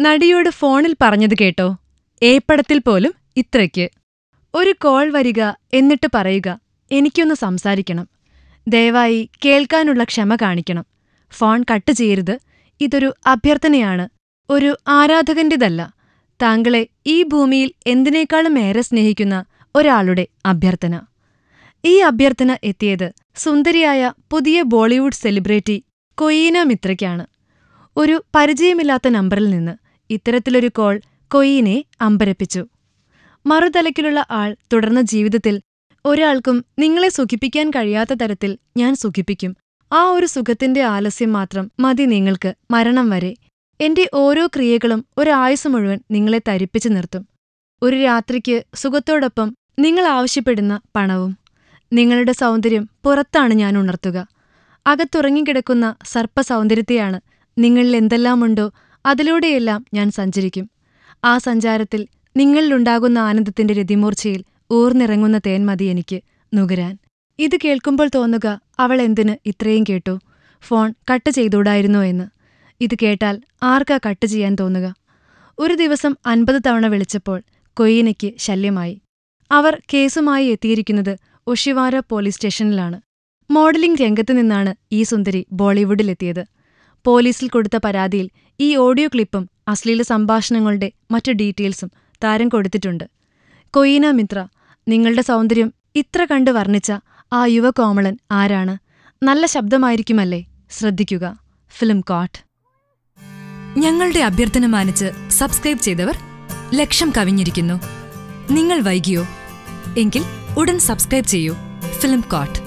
നടിയോട് ഫോണിൽ പറഞ്ഞത് കേട്ടോ. ഏപ്പടത്തിൽ പോലും ഇത്രയ്ക്ക്. ഒരു കോൾ വരിക എന്നിട്ട് പറയുക എനിക്കൊന്ന് സംസാരിക്കണം. ദയവായി കേൾക്കാനുള്ള ക്ഷമ കാണിക്കണം. ഫോൺ കട്ട് ചെയ്യരുത്. ഇതൊരു അഭ്യർത്ഥനയാണ്. ഒരു ആരാധകന്റേതല്ല. താങ്കളെ ഈ ഭൂമിയിൽ എന്തിനേക്കാളും ഏറെ സ്നേഹിക്കുന്ന ഒരാളുടെ അഭ്യർത്ഥന. ഈ അഭ്യർത്ഥന എത്തിയത് സുന്ദരിയായ പുതിയ ബോളിവുഡ് സെലിബ്രിറ്റി കൊയീന മിത്രയ്ക്കാണ്. ഒരു പരിചയമില്ലാത്ത നമ്പറിൽ നിന്ന് ഇത്തരത്തിലൊരു കോൾ കൊയ്യിനെ അമ്പരപ്പിച്ചു. മറുതലക്കിലുള്ള ആൾ തുടർന്ന ജീവിതത്തിൽ ഒരാൾക്കും നിങ്ങളെ സുഖിപ്പിക്കാൻ കഴിയാത്ത തരത്തിൽ ഞാൻ സുഖിപ്പിക്കും. ആ ഒരു സുഖത്തിന്റെ ആലസ്യം മാത്രം മതി നിങ്ങൾക്ക് മരണം വരെ. എന്റെ ഓരോ ക്രിയകളും ഒരായുസ് മുഴുവൻ നിങ്ങളെ തരിപ്പിച്ചു നിർത്തും. ഒരു രാത്രിക്ക് സുഖത്തോടൊപ്പം നിങ്ങൾ ആവശ്യപ്പെടുന്ന പണവും നിങ്ങളുടെ സൗന്ദര്യം പുറത്താണ് ഞാൻ ഉണർത്തുക. അകത്തുറങ്ങിക്കിടക്കുന്ന സർപ്പസൗന്ദര്യത്തെയാണ് നിങ്ങളിൽ എന്തെല്ലാമുണ്ടോ അതിലൂടെയെല്ലാം ഞാൻ സഞ്ചരിക്കും. ആ സഞ്ചാരത്തിൽ നിങ്ങളിലുണ്ടാകുന്ന ആനന്ദത്തിന്റെ രതിമൂർച്ചയിൽ ഊർന്നിറങ്ങുന്ന തേൻ എനിക്ക് നുകരാൻ. ഇത് കേൾക്കുമ്പോൾ തോന്നുക അവൾ എന്തിന് ഇത്രയും കേട്ടു? ഫോൺ കട്ട് ചെയ്തൂടായിരുന്നോ എന്ന്. ഇത് കേട്ടാൽ ആർക്കാ കട്ട് ചെയ്യാൻ തോന്നുക? ഒരു ദിവസം അൻപത് തവണ വിളിച്ചപ്പോൾ കൊയ്യനയ്ക്ക് ശല്യമായി. അവർ കേസുമായി എത്തിയിരിക്കുന്നത് ഒഷിവാര പോലീസ് സ്റ്റേഷനിലാണ്. മോഡലിംഗ് രംഗത്തു നിന്നാണ് ഈ സുന്ദരി ബോളിവുഡിലെത്തിയത്. പോലീസിൽ കൊടുത്ത പരാതിയിൽ ഈ ഓഡിയോ ക്ലിപ്പും അശ്ലീല സംഭാഷണങ്ങളുടെ മറ്റു ഡീറ്റെയിൽസും താരം കൊടുത്തിട്ടുണ്ട്. കൊയീന മിത്ര നിങ്ങളുടെ സൗന്ദര്യം ഇത്ര കണ്ട് വർണിച്ച ആ യുവ കോമളൻ ആരാണ്? നല്ല ശബ്ദമായിരിക്കുമല്ലേ? ശ്രദ്ധിക്കുക. ഫിലിം കോട്ട്. ഞങ്ങളുടെ അഭ്യർത്ഥന മാനിച്ച് സബ്സ്ക്രൈബ് ചെയ്തവർ ലക്ഷം കവിഞ്ഞിരിക്കുന്നു. നിങ്ങൾ വൈകിയോ? എങ്കിൽ ഉടൻ സബ്സ്ക്രൈബ് ചെയ്യൂ. Film coat.